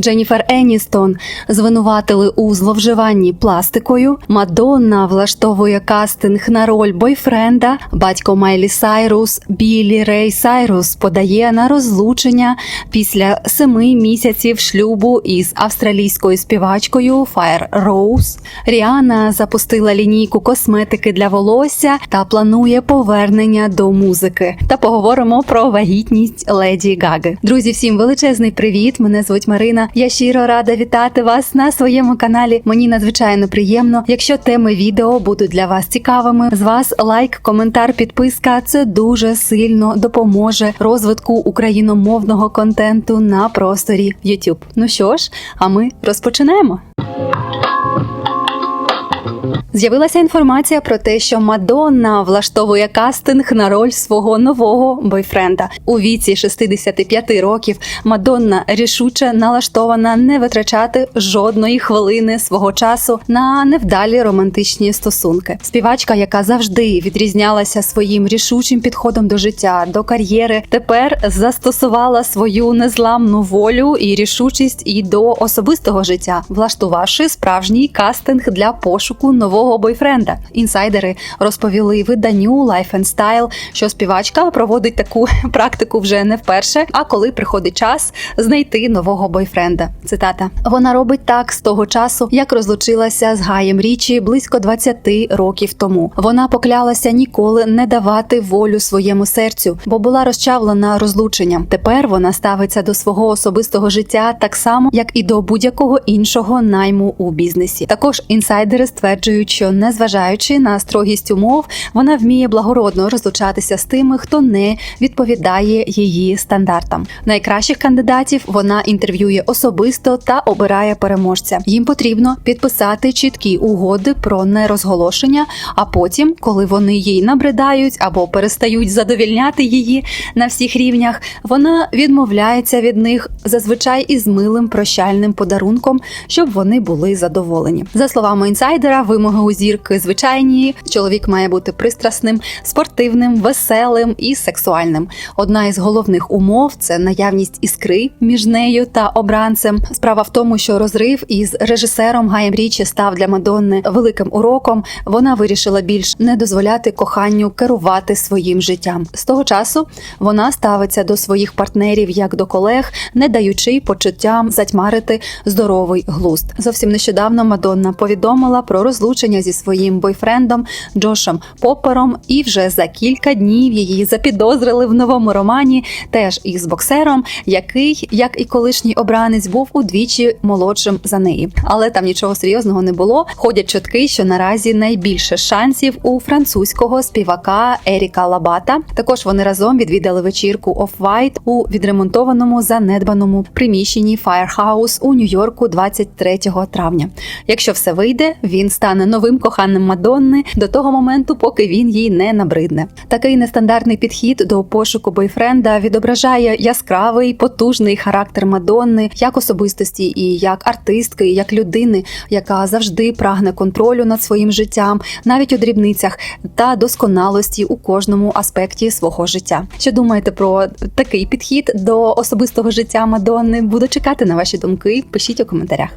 Дженніфер Еністон звинуватили у зловживанні пластикою. Мадонна влаштовує кастинг на роль бойфренда. Батько Майлі Сайрус Білі Рей Сайрус подає на розлучення після семи місяців шлюбу із австралійською співачкою Фаєр Роуз. Ріана запустила лінійку косметики для волосся та планує повернення до музики. Та поговоримо про вагітність леді Гаги. Друзі, всім величезний привіт! Мене звуть Марина. Я щиро рада вітати вас на своєму каналі. Мені надзвичайно приємно. Якщо теми відео будуть для вас цікавими, з вас лайк, коментар, підписка. Це дуже сильно допоможе розвитку україномовного контенту на просторі YouTube. Ну що ж, а ми розпочинаємо. З'явилася інформація про те, що Мадонна влаштовує кастинг на роль свого нового бойфренда. У віці 65 років Мадонна рішуче налаштована не витрачати жодної хвилини свого часу на невдалі романтичні стосунки. Співачка, яка завжди відрізнялася своїм рішучим підходом до життя, до кар'єри, тепер застосувала свою незламну волю і рішучість і до особистого життя, влаштувавши справжній кастинг для пошуку нового бойфренда. Інсайдери розповіли виданню Life and Style, що співачка проводить таку практику вже не вперше. А коли приходить час знайти нового бойфренда. Цитата: вона робить так з того часу, як розлучилася з Гаєм Річі близько 20 років тому. Вона поклялася ніколи не давати волю своєму серцю, бо була розчавлена розлученням. Тепер вона ставиться до свого особистого життя так само, як і до будь-якого іншого найму у бізнесі. Також інсайдери стверджують, що незважаючи на строгість умов, вона вміє благородно розлучатися з тими, хто не відповідає її стандартам. Найкращих кандидатів вона інтерв'ює особисто та обирає переможця. Їм потрібно підписати чіткі угоди про нерозголошення. А потім, коли вони їй набридають або перестають задовільняти її на всіх рівнях, вона відмовляється від них зазвичай із милим прощальним подарунком, щоб вони були задоволені. За словами інсайдера, вимоги у зірки звичайні. Чоловік має бути пристрасним, спортивним, веселим і сексуальним. Одна із головних умов це наявність іскри між нею та обранцем. Справа в тому, що розрив із режисером Гаєм Річі став для Мадонни великим уроком. Вона вирішила більш не дозволяти коханню керувати своїм життям. З того часу вона ставиться до своїх партнерів як до колег, не даючи почуттям затьмарити здоровий глузд. Зовсім нещодавно Мадонна повідомила про розлучення зі своїм бойфрендом Джошем Поппером, і вже за кілька днів її запідозрили в новому романі, теж із боксером, який, як і колишній обранець, був удвічі молодшим за неї. Але там нічого серйозного не було. Ходять чутки, що наразі найбільше шансів у французького співака Еріка Лабата. Також вони разом відвідали вечірку Off-White у відремонтованому занедбаному приміщенні Firehouse у Нью-Йорку 23 травня. Якщо все вийде, він стане новим коханим Мадонни до того моменту, поки він їй не набридне. Такий нестандартний підхід до пошуку бойфренда відображає яскравий потужний характер Мадонни як особистості, і як артистки, і як людини, яка завжди прагне контролю над своїм життям, навіть у дрібницях та досконалості у кожному аспекті свого життя. Що думаєте про такий підхід до особистого життя Мадонни? Буду чекати на ваші думки. Пишіть у коментарях.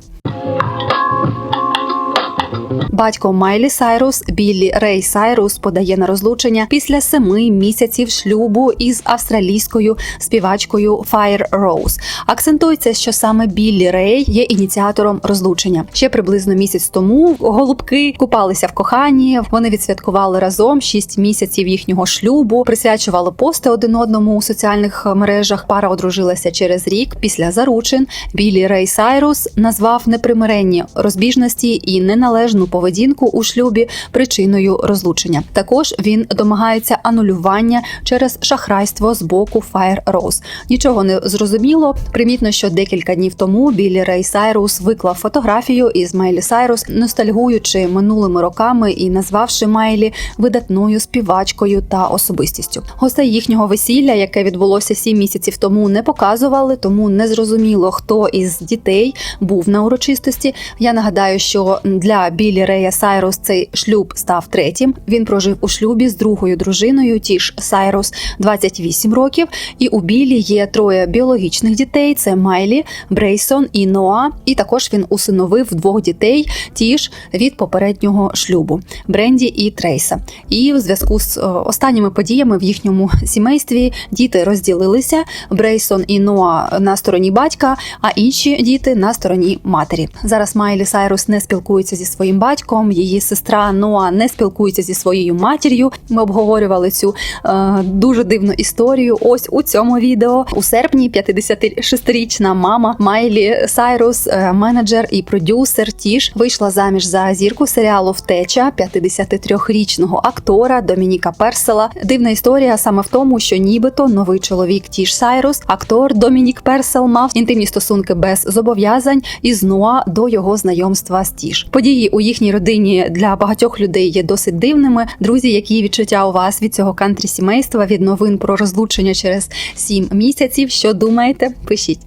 Батько Майлі Сайрус Біллі Рей Сайрус подає на розлучення після семи місяців шлюбу із австралійською співачкою Fire Rose. Акцентується, що саме Біллі Рей є ініціатором розлучення. Ще приблизно місяць тому голубки купалися в коханні. Вони відсвяткували разом шість місяців їхнього шлюбу, присвячували пости один одному у соціальних мережах. Пара одружилася через рік після заручин. Біллі Рей Сайрус назвав непримиренні розбіжності і неналежну поведінку у шлюбі причиною розлучення. Також він домагається анулювання через шахрайство з боку Fire Rose. Нічого не зрозуміло. Примітно, що декілька днів тому Біллі Рей Сайрус виклав фотографію із Майлі Сайрус, ностальгуючи минулими роками і назвавши Майлі видатною співачкою та особистістю. Гостей їхнього весілля, яке відбулося сім місяців тому, не показували, тому не зрозуміло, хто із дітей був на урочистості. Я нагадаю, що для Біллі Андрея Сайрус цей шлюб став третім. Він прожив у шлюбі з другою дружиною, Тіш Сайрус, 28 років. І у Білі є троє біологічних дітей: це Майлі, Брейсон і Ноа. І також він усиновив двох дітей Тіш від попереднього шлюбу Бренді і Трейса. І в зв'язку з е, останніми подіями в їхньому сімействі діти розділилися. Брейсон і Ноа на стороні батька, а інші діти на стороні матері. Зараз Майлі Сайрус не спілкується зі своїм батьком. Її сестра Ноа не спілкується зі своєю матір'ю. Ми обговорювали цю е, дуже дивну історію. Ось у цьому відео у серпні 56-річна мама Майлі Сайрус, е, менеджер і продюсер Тіш, вийшла заміж за зірку серіалу Втеча 53-річного актора Домініка Персела. Дивна історія саме в тому, що нібито новий чоловік Тіш Сайрус, актор Домінік Персел, мав інтимні стосунки без зобов'язань із Ноа до його знайомства з Тіш. Події у їхній родині для багатьох людей є досить дивними. Друзі, які відчуття у вас від цього кантрі сімейства, від новин про розлучення через сім місяців? Що думаєте? Пишіть.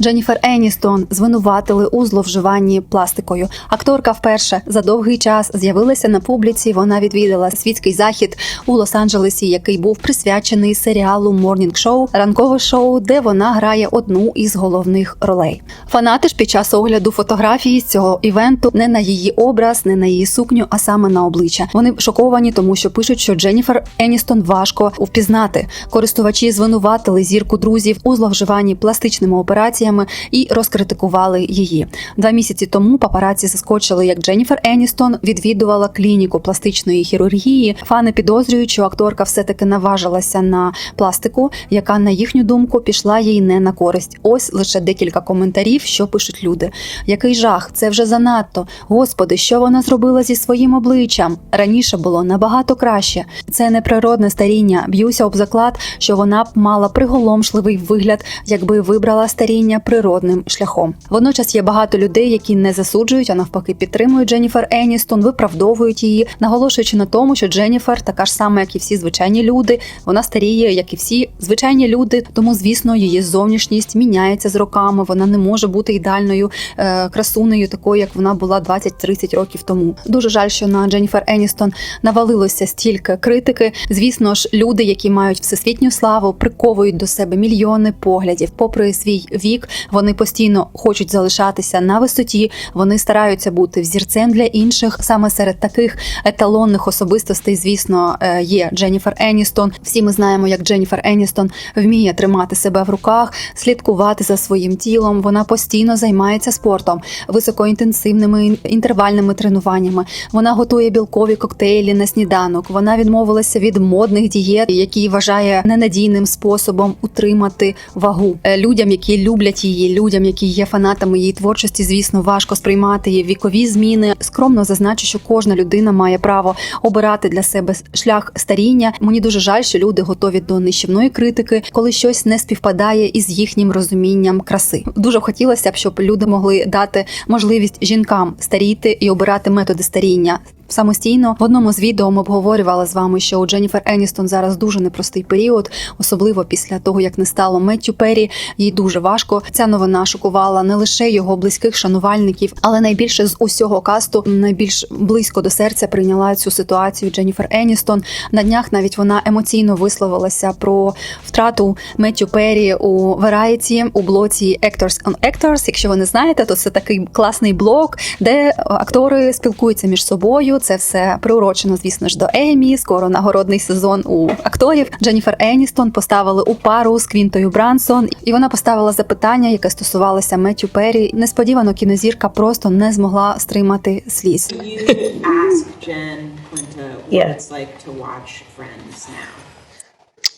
Дженніфер Еністон звинуватили у зловживанні пластикою. Акторка вперше за довгий час з'явилася на публіці. Вона відвідала світський захід у Лос-Анджелесі, який був присвячений серіалу Morning Show, ранкове шоу, де вона грає одну із головних ролей. Фанати ж під час огляду фотографії з цього івенту не на її образ, не на її сукню, а саме на обличчя. Вони шоковані, тому що пишуть, що Дженніфер Еністон важко впізнати. Користувачі звинуватили зірку друзів у зловживанні пластичними операціями і розкритикували її. Два місяці тому папараці заскочили, як Дженніфер Еністон відвідувала клініку пластичної хірургії. Фани підозрюють, що акторка все-таки наважилася на пластику, яка на їхню думку пішла їй не на користь. Ось лише декілька коментарів, що пишуть люди. Який жах, це вже занадто. Господи, що вона зробила зі своїм обличчям? Раніше було набагато краще. Це неприродне старіння. Б'юся об заклад, що вона б мала приголомшливий вигляд, якби вибрала старіння природним шляхом. Водночас є багато людей, які не засуджують, а навпаки підтримують Дженніфер Еністон, виправдовують її, наголошуючи на тому, що Дженніфер така ж сама, як і всі звичайні люди. Вона старіє, як і всі звичайні люди. Тому, звісно, її зовнішність міняється з роками. Вона не може бути ідеальною е, красунею, такою як вона була 20-30 років тому. Дуже жаль, що на Дженніфер Еністон навалилося стільки критики. Звісно ж, люди, які мають всесвітню славу, приковують до себе мільйони поглядів. Попри свій вік, вони постійно хочуть залишатися на висоті. Вони стараються бути взірцем для інших. Саме серед таких еталонних особистостей, звісно, е, є Дженніфер Еністон. Всі ми знаємо, як Дженніфер Еністон вміє тримати себе в руках, слідкувати за своїм тілом. Вона постійно займається спортом, високоінтенсивними інтервальними тренуваннями. Вона готує білкові коктейлі на сніданок. Вона відмовилася від модних дієт, які вважає ненадійним способом утримати вагу. Е, Людям, які люблять її, людям, які є фанатами її творчості, звісно, важко сприймати її вікові зміни. Скромно зазначу, що кожна людина має право обирати для себе шлях старіння. Мені дуже жаль, що люди готові до нищівної критики, коли щось не співпадає із їхнім розумінням краси. Дуже хотілося б, щоб люди могли дати можливість жінкам старіти і обирати методи старіння. Самостійно в одному з відео ми обговорювали з вами, що у Дженніфер Еністон зараз дуже непростий період, особливо після того, як не стало Меттю Перрі. Їй дуже важко. Ця новина шокувала не лише його близьких шанувальників, але найбільше з усього касту найбільш близько до серця прийняла цю ситуацію Дженніфер Еністон. На днях навіть вона емоційно висловилася про втрату Меттю Перрі у Variety, у блоці Actors on Actors. Якщо ви не знаєте, то це такий класний блог, де актори спілкуються між собою. Це все приурочено, звісно ж, до Емі. Скоро нагородний сезон у акторів. Дженніфер Еністон поставили у пару з Квінтою Брансон, і вона поставила запитання, яке стосувалося Меттю Перрі. Несподівано кінозірка просто не змогла стримати сліз.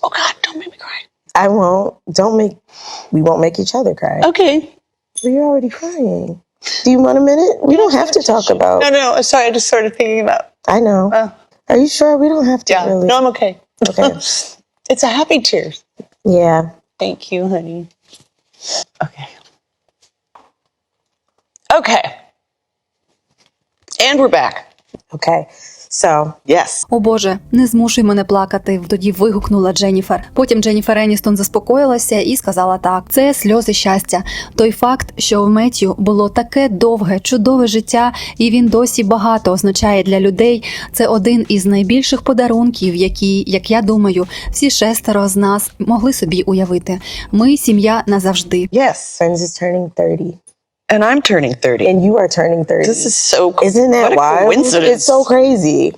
Oh God, don't make me cry. I won't. Don't make. We won't make each other cry. Okay. You're already crying. Do you want a minute? We don't have to talk about. No, no, sorry, I just started thinking about. I know. Oh. Are you sure we don't have to Yeah, really? no, I'm okay. Okay. it's a happy tears. Yeah. Thank you, honey. Okay. Okay. And we're back. Okay. So Yes. О Боже, не змушуй мене плакати. Тоді вигукнула Дженніфер. Потім Дженніфер Еністон заспокоїлася і сказала так: це сльози щастя. Той факт, що в Меттю було таке довге, чудове життя, і він досі багато означає для людей. Це один із найбільших подарунків, які, як я думаю, всі шестеро з нас могли собі уявити. Ми сім'я назавжди. Yes. friends is turning 30, And I'm turning 30. and you are turning 30. This is so cool. Isn't that what a wild? coincidence. It's so crazy.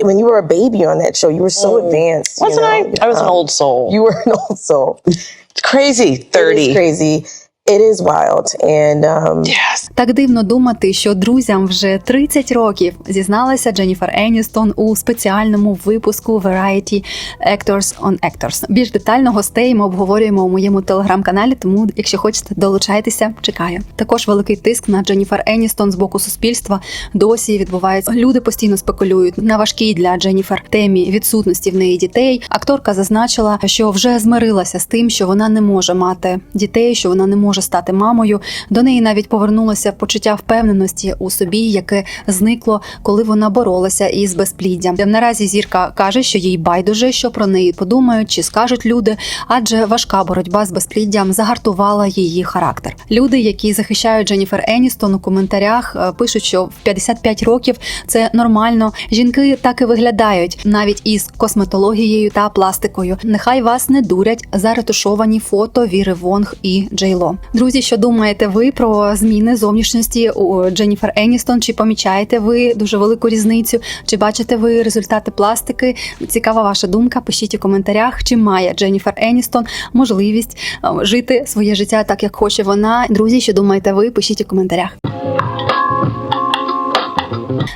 When you were a baby on that show, you were so advanced. you Wasn't know? I? I was an Um, old soul. You were an old soul. It's crazy. 30. It is crazy. It is wild, and um, Yes. Так дивно думати, що друзям вже 30 років зізналася Дженніфер Еністон у спеціальному випуску Variety Actors on Actors. Більш детально гостей ми обговорюємо у моєму телеграм-каналі. Тому, якщо хочете, долучайтеся, чекаю. Також великий тиск на Дженніфер Еністон з боку суспільства досі відбувається. Люди постійно спекулюють на важкій для Дженніфер темі відсутності в неї дітей. Акторка зазначила, що вже змирилася з тим, що вона не може мати дітей, що вона не може стати мамою. До неї навіть повернулося почуття впевненості у собі, яке зникло, коли вона боролася із безпліддям. Наразі зірка каже, що їй байдуже, що про неї подумають чи скажуть люди, адже важка боротьба з безпліддям загартувала її характер. Люди, які захищають Дженніфер Еністон у коментарях, е, пишуть, що в 55 років це нормально. Жінки так і виглядають навіть із косметологією та пластикою. Нехай вас не дурять заретушовані фото Віри Вонг і Джейло. Друзі, що думаєте ви про зміни зовнішності у Дженніфер Еністон? Чи помічаєте ви дуже велику різницю? Чи бачите ви результати пластики? Цікава ваша думка. Пишіть у коментарях, чи має Дженніфер Еністон можливість е, жити своє життя так, як хоче вона. Друзі, що думаєте ви? Пишіть у коментарях.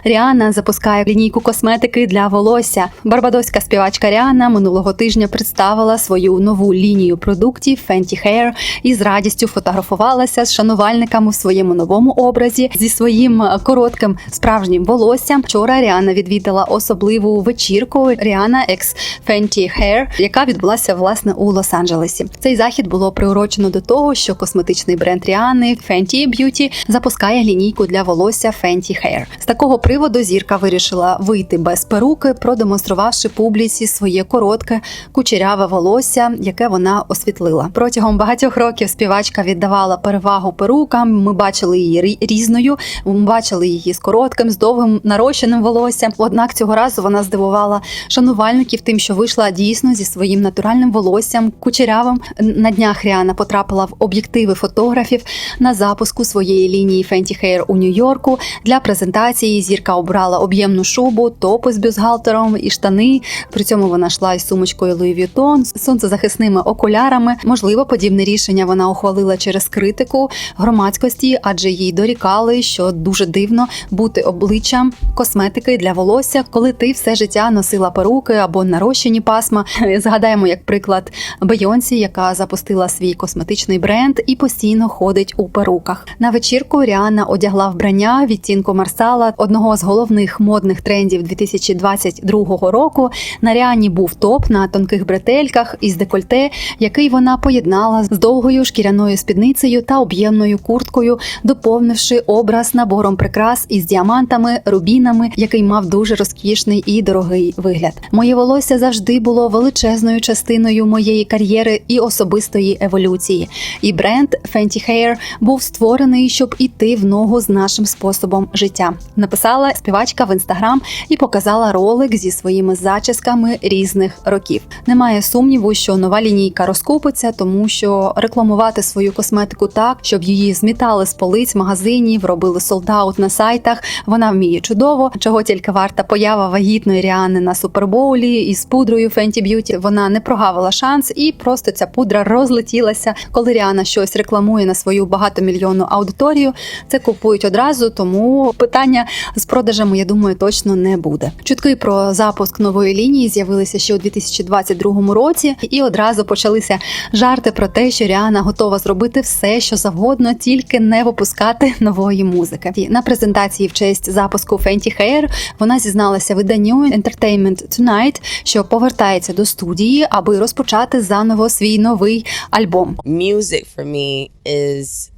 Ріана запускає лінійку косметики для волосся. Барбадоська співачка Ріана минулого тижня представила свою нову лінію продуктів Fenty Hair і з радістю фотографувалася з шанувальниками в своєму новому образі зі своїм коротким справжнім волоссям. Вчора Ріана відвідала особливу вечірку Ріана X Fenty Hair, яка відбулася власне у Лос-Анджелесі. Цей захід було приурочено до того, що косметичний бренд Ріани Fenty Beauty запускає лінійку для волосся Fenty Hair. З такого приводу зірка вирішила вийти без перуки, продемонструвавши публіці своє коротке кучеряве волосся, яке вона освітлила. Протягом багатьох років співачка віддавала перевагу перукам. Ми бачили її різною. Ми бачили її з коротким, з довгим нарощеним волоссям. Однак цього разу вона здивувала шанувальників тим, що вийшла дійсно зі своїм натуральним волоссям, кучерявим. На днях Ріана потрапила в об'єктиви фотографів на запуску своєї лінії Fenty Hair у Нью-Йорку. Для презентації зірка обрала об'ємну шубу, топи з бюстгальтером і штани. При цьому вона йшла із сумочкою Louis Vuitton, з сонцезахисними окулярами. Можливо, подібне рішення вона ухвалила через критику громадськості, адже їй дорікали, що дуже дивно бути обличчям косметики для волосся, коли ти все життя носила перуки або нарощені пасма. Згадаємо, як приклад Бейонсі, яка запустила свій косметичний бренд і постійно ходить у перуках. На вечірку Ріана одягла вбрання відтінку Марсала, одного з головних модних трендів 2022 року. На Ріані був топ на тонких бретельках із декольте, який вона поєднала з довгою шкіряною спідницею та об'ємною курткою, доповнивши образ набором прикрас із діамантами, рубінами, який мав дуже розкішний і дорогий вигляд. Моє волосся завжди було величезною частиною моєї кар'єри і особистої еволюції. І бренд Fenty Hair був створений, щоб іти в ногу з нашим способом життя. Написала співачка в інстаграм і показала ролик зі своїми зачісками різних років. Немає сумніву, що нова лінійка розкупиться, тому що рекламувати свою косметику так, щоб її змітали з полиць магазинів, робили солдаут на сайтах. Вона вміє чудово, чого тільки варта поява вагітної Ріани на супербоулі із пудрою Fenty Beauty. Вона не прогавила шанс, і просто ця пудра розлетілася. Коли Ріана щось рекламує на свою багатомільйонну аудиторію, це купують одразу. Тому питання з продажами, я думаю, точно не буде. Чутки про запуск нової лінії з'явилися ще у 2022 році, і одразу почалися жарти про те, що Ріана готова зробити все, що завгодно, тільки не випускати нової музики. І На презентації в честь запуску Fenty Hair вона зізналася виданню Entertainment Tonight, що повертається до студії, аби розпочати заново свій новий альбом. music for me is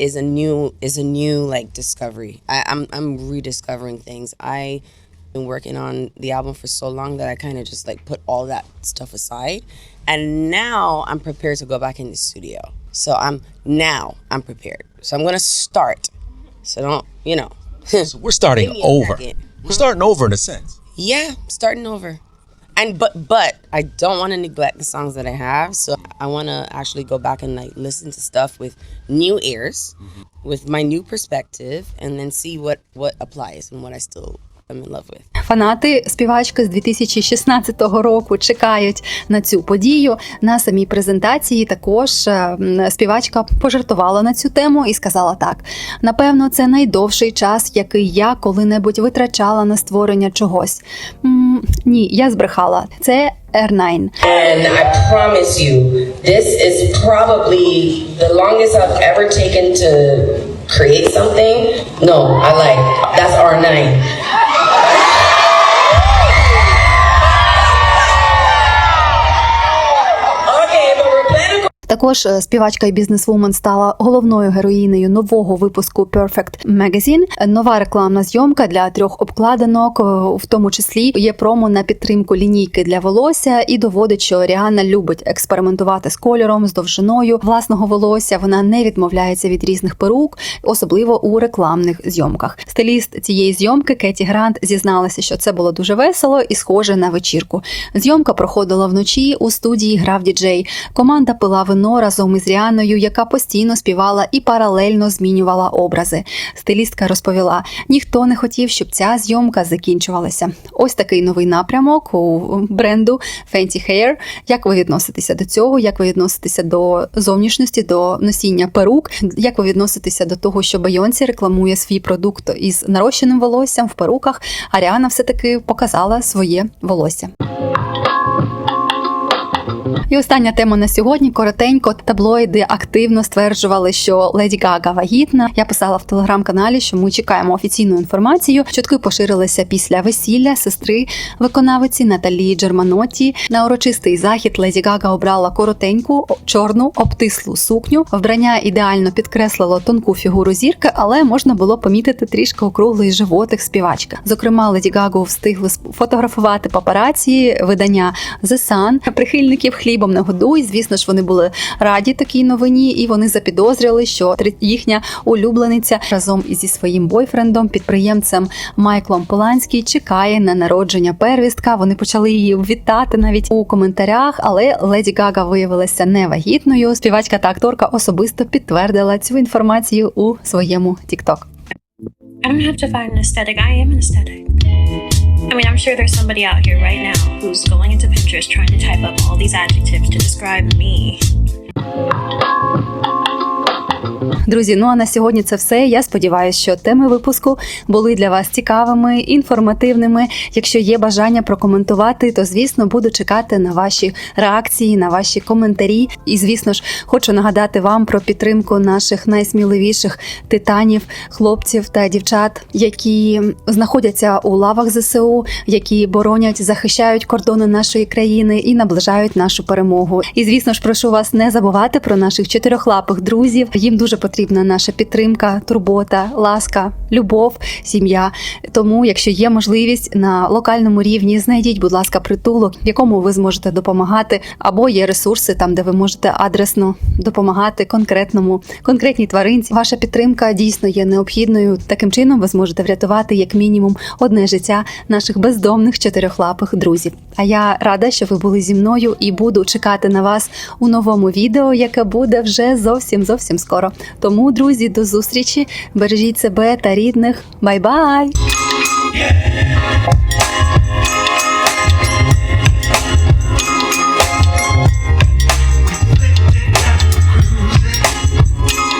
is a new is a new like discovery. I, I'm I'm rediscovering things. I Been working on the album for so long that I kind of just like put all that stuff aside. And now I'm prepared to go back in the studio. So I'm now I'm prepared. So I'm gonna start. So don't you know? So we're starting Give me a over. We're starting over in a sense. Yeah, starting over. And but but I don't want to neglect the songs that I have. So I want to actually go back and like listen to stuff with new ears, mm-hmm. with my new perspective, and then see what what applies and what I still am in love with. Фанати співачки з 2016 року чекають на цю подію. На самій презентації також е, співачка пожартувала на цю тему і сказала так: напевно, це найдовший час, який я коли-небудь витрачала на створення чогось. М, ні, я збрехала. Це R9. And I promise you, this is probably the longest I've ever taken to create something. No, I like that's R9. Також е, співачка і бізнесвумен стала головною героїнею нового випуску Perfect Magazine. Нова рекламна зйомка для трьох обкладинок, е, в тому числі є промо на підтримку лінійки для волосся і доводить, що Ріанна любить експериментувати з кольором, з довжиною власного волосся. Вона не відмовляється від різних перук, особливо у рекламних зйомках. Стиліст цієї зйомки Кеті Грант зізналася, що це було дуже весело і схоже на вечірку. Зйомка проходила вночі. У студії грав діджей. Команда пила вино разом із Ріаною, яка постійно співала і паралельно змінювала образи. Стилістка розповіла: ніхто не хотів, щоб ця зйомка закінчувалася. Ось такий новий напрямок у бренду Fenty Hair. Як ви відноситеся до цього? Як ви відноситеся до зовнішності, до носіння перук? Як ви відноситеся до того, що Бейонсі рекламує свій продукт із нарощеним волоссям в перуках? А Ріана все-таки показала своє волосся. І остання тема на сьогодні коротенько. Таблоїди активно стверджували, що Леді Гага вагітна. Я писала в телеграм-каналі, що ми чекаємо офіційну інформацію. Чутки поширилися після весілля сестри виконавиці Наталі Джерманоті. На урочистий захід Леді Гага обрала коротеньку чорну обтислу сукню. Вбрання ідеально підкреслило тонку фігуру зірки, але можна було помітити трішки округлий животик співачки. Зокрема, Леді Гагу встигли сфотографувати папараці видання The Sun. Прихильників хлібом не годуй. Звісно ж, вони були раді такій новині, і вони запідозрили, що їхня улюблениця разом зі своїм бойфрендом, підприємцем Майклом Поланський, чекає на народження первістка. Вони почали її вітати навіть у коментарях, але Леді Гага виявилася невагітною. Співачка та акторка особисто підтвердила цю інформацію у своєму TikTok. I don't have to find an aesthetic. I am an aesthetic. I mean, I'm sure there's somebody out here right now who's going into Pinterest trying to type up all these adjectives to describe me. Друзі, ну а на сьогодні це все. Я сподіваюся, що теми випуску були для вас цікавими, інформативними. Якщо є бажання прокоментувати, то звісно буду чекати на ваші реакції, на ваші коментарі. І звісно ж, хочу нагадати вам про підтримку наших найсміливіших титанів, хлопців та дівчат, які знаходяться у лавах ЗСУ, які боронять, захищають кордони нашої країни і наближають нашу перемогу. І звісно ж, прошу вас не забувати про наших чотирьохлапих друзів. Їм дуже потрібна наша підтримка, турбота, ласка, любов, сім'я. Тому, якщо є можливість на локальному рівні, знайдіть, будь ласка, притулок, в якому ви зможете допомагати, або є ресурси там, де ви можете адресно допомагати конкретному конкретній тваринці. Ваша підтримка дійсно є необхідною. Таким чином ви зможете врятувати як мінімум одне життя наших бездомних чотирьохлапих друзів. А я рада, що ви були зі мною і буду чекати на вас у новому відео, яке буде вже зовсім зовсім скоро. Тому, друзі, до зустрічі! Бережіть себе та рідних. Бай-бай!